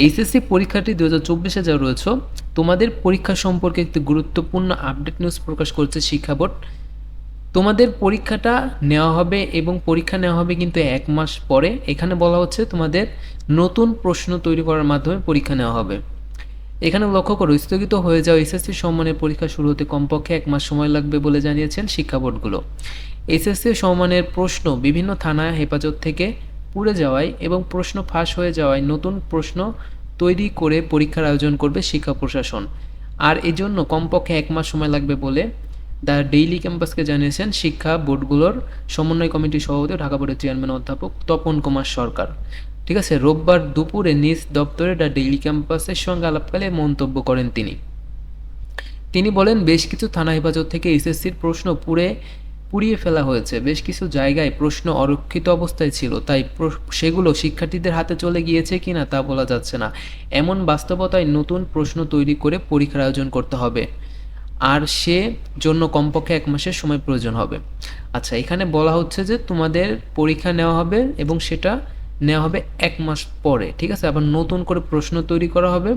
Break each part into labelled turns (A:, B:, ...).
A: HSC পরীক্ষাটি দু হাজার চব্বিশে যা রয়েছে, তোমাদের পরীক্ষা সম্পর্কে একটি গুরুত্বপূর্ণ আপডেট নিউজ প্রকাশ করছে শিক্ষা বোর্ড। তোমাদের পরীক্ষাটা নেওয়া হবে এবং পরীক্ষা নেওয়া হবে কিন্তু এক মাস পরে। এখানে বলা হচ্ছে তোমাদের নতুন প্রশ্ন তৈরি করার মাধ্যমে পরীক্ষা নেওয়া হবে। এখানে লক্ষ্য করো, স্থগিত হয়ে যাওয়া এসএসসি সম্মানের পরীক্ষা শুরু হতে কমপক্ষে এক মাস সময় লাগবে বলে জানিয়েছেন শিক্ষা বোর্ডগুলো। এসএসসি সম্মানের প্রশ্ন বিভিন্ন থানায় হেফাজত থেকে পুড়ে যাওয়ায় এবং প্রশ্ন ফাঁস হয়ে যাওয়ায় নতুন প্রশ্ন তৈরি করে পরীক্ষার আয়োজন করবে শিক্ষা প্রশাসন। আর এজন্য কমপক্ষে এক মাস সময় লাগবে বলে দ্য ডেইলি ক্যাম্পাসকে জানিয়েছেন শিক্ষা বোর্ডগুলোর সমন্বয় কমিটির সভাপতি ঢাকা বোর্ডের চেয়ারম্যান অধ্যাপক তপন কুমার সরকার। ঠিক আছে, রোববার দুপুরে নিজ দপ্তরে দ্য ডেইলি ক্যাম্পাসের সঙ্গে আলাপকালে মন্তব্য করেন তিনি। তিনি বলেন, বেশ কিছু থানা হেফাজত থেকে এসএসসির প্রশ্ন পুড়ে পুড়িয়ে ফেলা হয়েছে। বেশ কিছু জায়গায় প্রশ্ন অরক্ষিত অবস্থায় ছিল, তাই সেগুলো শিক্ষার্থীদের হাতে চলে গিয়েছে কিনা তা বলা যাচ্ছে না। এমন বাস্তবতায় নতুন প্রশ্ন তৈরি করে পরীক্ষার আয়োজন করতে হবে। আর সে জন্য কমপক্ষে এক মাসের সময় প্রয়োজন হবে। আচ্ছা এখানে বলা হচ্ছে যে তোমাদের পরীক্ষা নেওয়া হবে এবং সেটা নেওয়া হবে এক মাস পরে, ঠিক আছে? আবার নতুন করে প্রশ্ন তৈরি করা হবে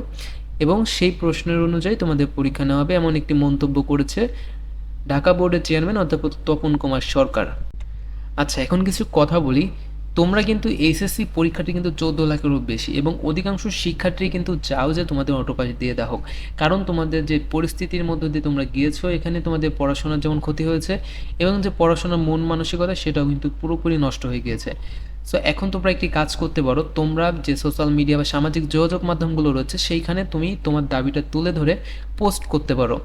A: এবং সেই প্রশ্নের অনুযায়ী তোমাদের পরীক্ষা নেওয়া হবে, এমন একটি মন্তব্য করেছে ঢাকা বোর্ডের চেয়ারম্যান অধ্যাপক তপন কুমার সরকার। আচ্ছা এখন কিছু কথা বলি। তোমরা কিন্তু এইচএসসি পরীক্ষাটি কিন্তু চোদ্দ লাখেরও বেশি এবং অধিকাংশ শিক্ষার্থী কিন্তু চাও যে তোমাদের অটোপাস দিয়ে দেওয়া হোক। কারণ তোমাদের যে পরিস্থিতির মধ্যে দিয়ে তোমরা গিয়েছো, এখানে তোমাদের পড়াশোনার যেমন ক্ষতি হয়েছে এবং যে পড়াশোনার মন মানসিকতা সেটাও কিন্তু পুরোপুরি নষ্ট হয়ে গিয়েছে। সো এখন তোমরা একটি কাজ করতে পারো। তোমরা যে সোশ্যাল মিডিয়া বা সামাজিক যোগাযোগ মাধ্যমগুলো রয়েছে, সেইখানে তুমি তোমার দাবিটা তুলে ধরে পোস্ট করতে পারো।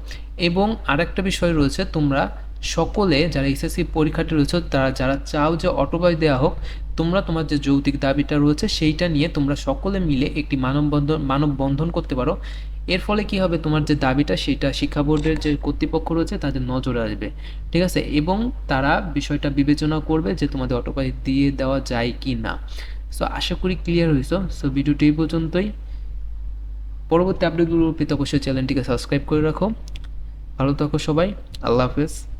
A: এবং আরেকটা বিষয় রয়েছে, তোমরা সকলে যারা এসএসসি পরীক্ষার্থী রয়েছে, তারা যারা চাও যে অটোবাই দেওয়া হোক, তোমরা তোমার যে যৌক্তিক দাবিটা রয়েছে, সেইটা নিয়ে তোমরা সকলে মিলে একটি মানববন্ধন মানববন্ধন করতে পারো। এর ফলে কি হবে? তোমার যে দাবিটা, সেটা শিক্ষা বোর্ডের যে কর্তৃপক্ষ রয়েছে, তাদের নজরে আসবে। ঠিক আছে? এবং তারা বিষয়টা বিবেচনা করবে যে তোমাদের অটোপাই দিয়ে দেওয়া যায় কি না সো আশা করি ক্লিয়ার হয়েছ। সো ভিডিওটি এই পর্যন্তই। পরবর্তী আপডেটগুলো পেতে অবশ্যই চ্যানেলটিকে সাবস্ক্রাইব করে রাখো। ভালো থাকো সবাই। আল্লাহ হাফেজ।